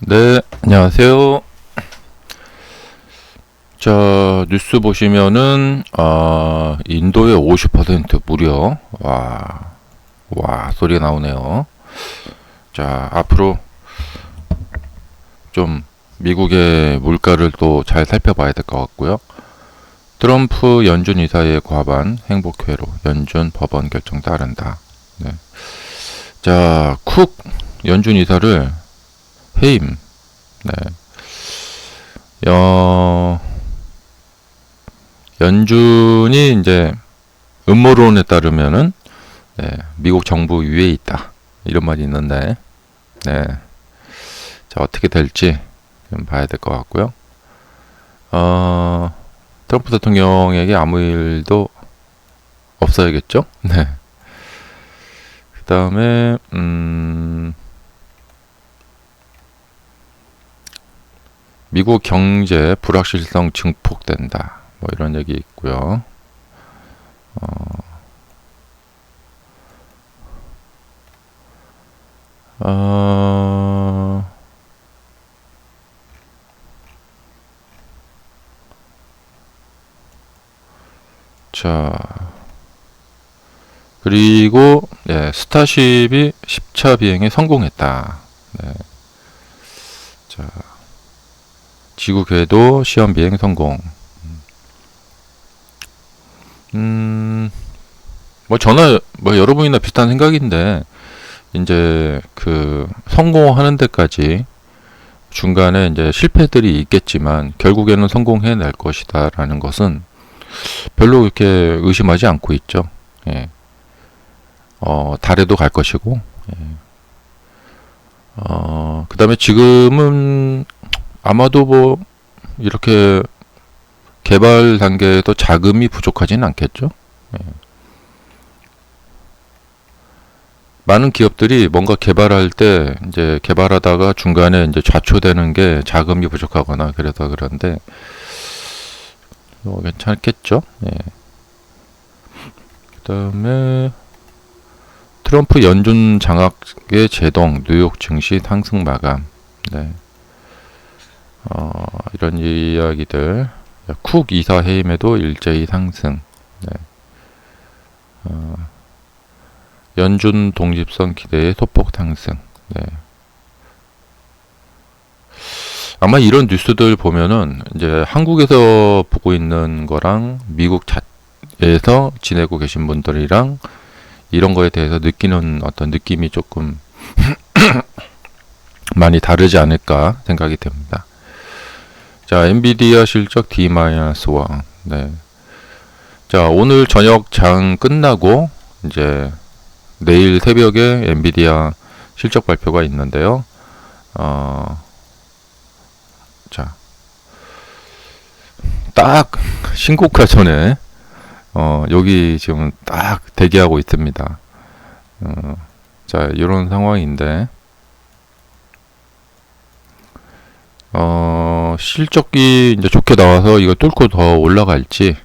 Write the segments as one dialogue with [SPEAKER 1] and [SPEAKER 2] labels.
[SPEAKER 1] 네, 안녕하세요. 자, 뉴스 보시면은, 아, 인도의 50% 무려, 와, 와, 소리가 나오네요. 자, 앞으로 좀 미국의 물가를 또 잘 살펴봐야 될 것 같고요. 트럼프 연준 이사의 과반 행복회로 연준 법원 결정 따른다. 네. 자, 쿡 연준 이사를 해임. 네. 어, 연준이 이제 음모론에 따르면은 네, 미국 정부 위에 있다. 이런 말이 있는데, 네. 자, 어떻게 될지 좀 봐야 될 것 같고요. 어, 트럼프 대통령에게 아무 일도 없어야겠죠? 네. 그 다음에, 음, 미국 경제 불확실성 증폭된다. 뭐 이런 얘기 있고요. 어, 어, 자, 그리고 네, 스타쉽이 10차 비행에 성공했다. 네. 자, 지구 궤도 시험 비행 성공. 음, 뭐 저나 뭐 여러분이나 비슷한 생각인데 이제 그 성공하는 데까지 중간에 이제 실패들이 있겠지만 결국에는 성공해낼 것이다라는 것은 별로 그렇게 의심하지 않고 있죠. 예. 어, 달에도 갈 것이고, 예. 어, 그 다음에 지금은 아마도 뭐 이렇게 개발 단계에도 자금이 부족하지는 않겠죠. 예. 많은 기업들이 뭔가 개발할 때 이제 개발하다가 중간에 이제 좌초되는 게 자금이 부족하거나 그래서 그런데 뭐 괜찮겠죠. 예. 그다음에 트럼프 연준 장악의 제동 뉴욕 증시 상승 마감. 네. 어, 이런 이야기들. 쿡 이사 해임에도 일제히 상승. 네. 어, 연준 독립성 기대의 소폭 상승. 네. 아마 이런 뉴스들 보면은 이제 한국에서 보고 있는 거랑 미국 자에서 지내고 계신 분들이랑 이런 거에 대해서 느끼는 어떤 느낌이 조금 많이 다르지 않을까 생각이 됩니다. 자, 엔비디아 실적 D-1. 네. 자, 오늘 저녁 장 끝나고 이제 내일 새벽에 엔비디아 실적 발표가 있는데요. 어, 자, 딱 신고가 전에 어, 여기 지금 딱 대기하고 있습니다. 어, 자, 이런 상황인데 어, 실적이 이제 좋게 나와서 이거 뚫고 더 올라갈지,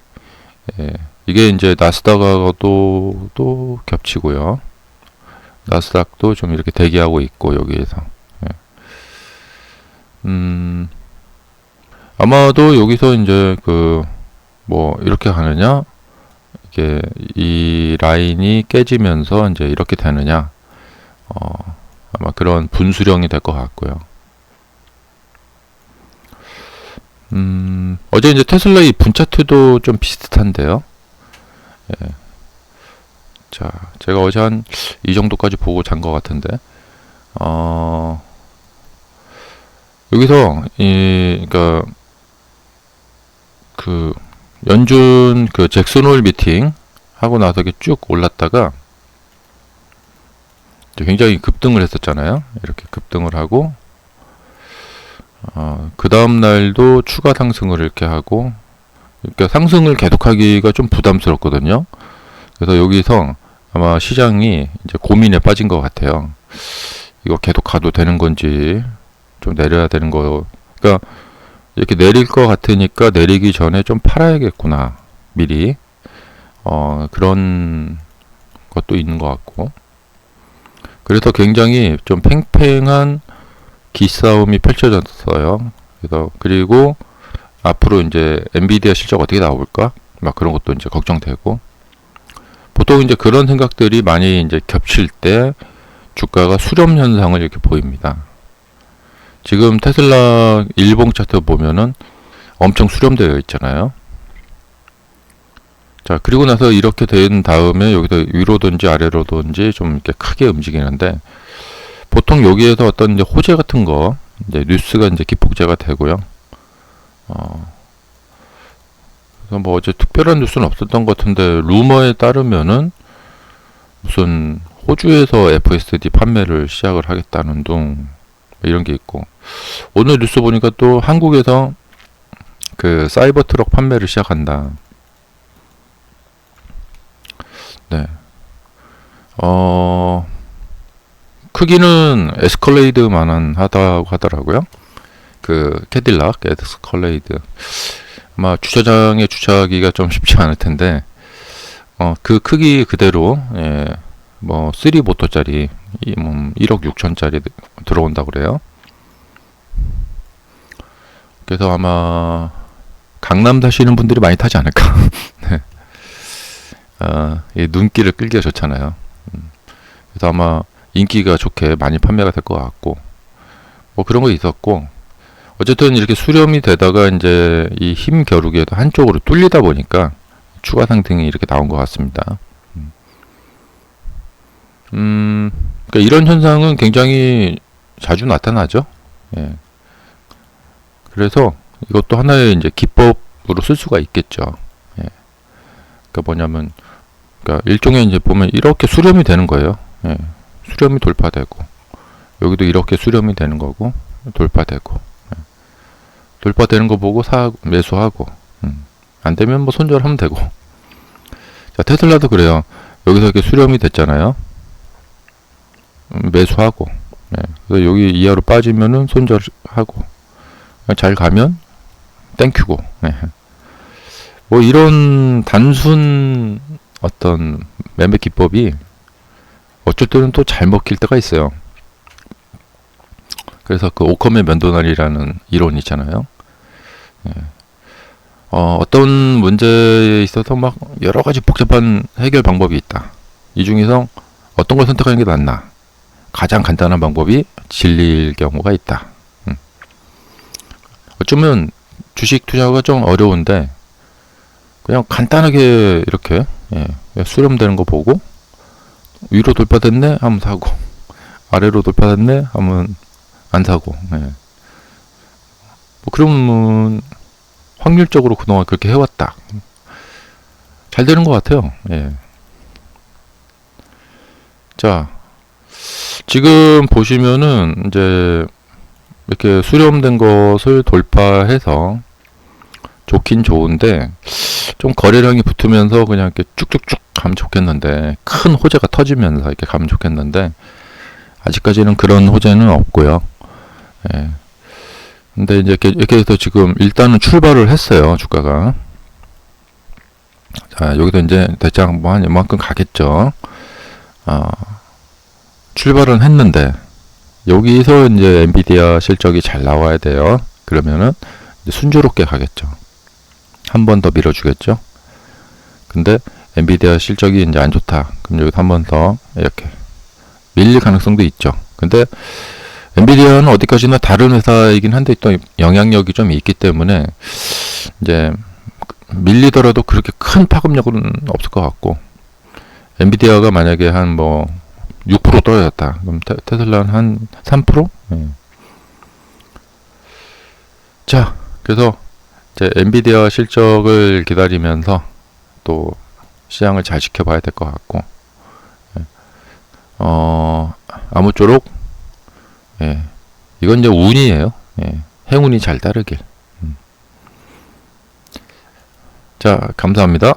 [SPEAKER 1] 예, 이게 이제 나스닥하고도 또 겹치고요. 나스닥도 좀 이렇게 대기하고 있고, 여기에서. 예. 음, 아마도 여기서 이제 그, 뭐, 이렇게 가느냐, 이게, 이 라인이 깨지면서 이제 이렇게 되느냐, 어, 아마 그런 분수령이 될 것 같고요. 음, 어제 이제 테슬라의 분차트도 좀 비슷한데요. 예. 자, 제가 어제 한 이 정도까지 보고 잔 것 같은데, 어, 여기서, 이, 그니까, 그, 연준 그 잭슨홀 미팅 하고 나서 쭉 올랐다가, 굉장히 급등을 했었잖아요. 이렇게 급등을 하고, 어, 그 다음 날도 추가 상승을 이렇게 하고, 그러니까 상승을 계속하기가 좀 부담스럽거든요. 그래서 여기서 아마 시장이 이제 고민에 빠진 것 같아요. 이거 계속 가도 되는 건지 좀 내려야 되는 거. 그러니까 이렇게 내릴 것 같으니까 내리기 전에 좀 팔아야겠구나 미리. 어, 그런 것도 있는 것 같고. 그래서 굉장히 좀 팽팽한 기싸움이 펼쳐졌어요. 그래서 그리고 앞으로 이제 엔비디아 실적 어떻게 나올까? 막 그런 것도 이제 걱정되고 보통 이제 그런 생각들이 많이 이제 겹칠 때 주가가 수렴 현상을 이렇게 보입니다. 지금 테슬라 일봉 차트 보면은 엄청 수렴되어 있잖아요. 자, 그리고 나서 이렇게 된 다음에 여기서 위로든지 아래로든지 좀 이렇게 크게 움직이는데 보통 여기에서 어떤 이제 호재 같은 거 이제 뉴스가 이제 기폭제가 되고요. 어, 그래서 뭐 어제 특별한 뉴스는 없었던 것 같은데 루머에 따르면은 무슨 호주에서 FSD 판매를 시작을 하겠다는 둥 이런 게 있고 오늘 뉴스 보니까 또 한국에서 그 사이버 트럭 판매를 시작한다. 네. 어, 크기는 에스컬레이드만한 하다고 하더라고요. 그 캐딜락 에스컬레이드. 아마 주차장에 주차하기가 좀 쉽지 않을 텐데, 어, 그 크기 그대로, 예, 뭐, 3 모터짜리, 이, 뭐, 1억 6천짜리 들어온다 그래요. 그래서 아마, 강남 사시는 분들이 많이 타지 않을까. 네. 어, 이 눈길을 끌기가 좋잖아요. 음, 그래서 아마 인기가 좋게 많이 판매가 될 것 같고, 뭐 그런 거 있었고, 어쨌든 이렇게 수렴이 되다가 이제 이 힘 겨루기에도 한쪽으로 뚫리다 보니까 추가 상승이 이렇게 나온 것 같습니다. 음, 음 그러니까 이런 현상은 굉장히 자주 나타나죠. 예. 그래서 이것도 하나의 이제 기법으로 쓸 수가 있겠죠. 예. 그러니까 뭐냐면, 그러니까 일종의 이제 보면 이렇게 수렴이 되는 거예요. 예. 수렴이 돌파되고, 여기도 이렇게 수렴이 되는 거고, 돌파되고, 예. 돌파되는 거 보고 사, 매수하고, 음. 안 되면 뭐 손절하면 되고. 자, 테슬라도 그래요. 여기서 이렇게 수렴이 됐잖아요. 음, 매수하고, 예. 그래서 여기 이하로 빠지면은 손절하고, 잘 가면 땡큐고. 네. 뭐 이런 단순 어떤 매매 기법이 어쩔 때는 또 잘 먹힐 때가 있어요. 그래서 그 오컴의 면도날이라는 이론이 있잖아요. 예. 어, 어떤 문제에 있어서 막 여러 가지 복잡한 해결 방법이 있다. 이 중에서 어떤 걸 선택하는 게 낫나? 가장 간단한 방법이 진리일 경우가 있다. 음. 어쩌면 주식 투자가 좀 어려운데 그냥 간단하게 이렇게 예, 수렴되는 거 보고 위로 돌파됐네? 하면 사고. 아래로 돌파됐네? 하면 안 사고. 예. 뭐 그러면 확률적으로 그동안 그렇게 해왔다. 잘 되는 것 같아요. 예. 자 지금 보시면은 이제 이렇게 수렴된 것을 돌파해서 좋긴 좋은데 좀 거래량이 붙으면서 그냥 이렇게 쭉쭉쭉 가면 좋겠는데 큰 호재가 터지면서 이렇게 가면 좋겠는데 아직까지는 그런 호재는 없고요. 예. 근데 이제 이렇게, 이렇게 해서 지금 일단은 출발을 했어요 주가가. 자 여기도 이제 대장 뭐한 이만큼 가겠죠. 어, 출발은 했는데 여기서 이제 엔비디아 실적이 잘 나와야 돼요. 그러면은 순조롭게 가겠죠. 한 번 더 밀어주겠죠. 근데 엔비디아 실적이 이제 안 좋다. 그럼 여기서 한 번 더 이렇게 밀릴 가능성도 있죠. 근데 엔비디아는 어디까지나 다른 회사이긴 한데 또 영향력이 좀 있기 때문에 이제 밀리더라도 그렇게 큰 파급력은 없을 것 같고 엔비디아가 만약에 한 뭐 6% 떨어졌다. 그럼 테, 테슬라는 한 3%? 예. 자, 그래서 이제 엔비디아 실적을 기다리면서 또 시장을 잘 지켜봐야 될 것 같고, 예. 어, 아무쪼록, 예. 이건 이제 운이에요. 예. 행운이 잘 따르길. 음. 자, 감사합니다.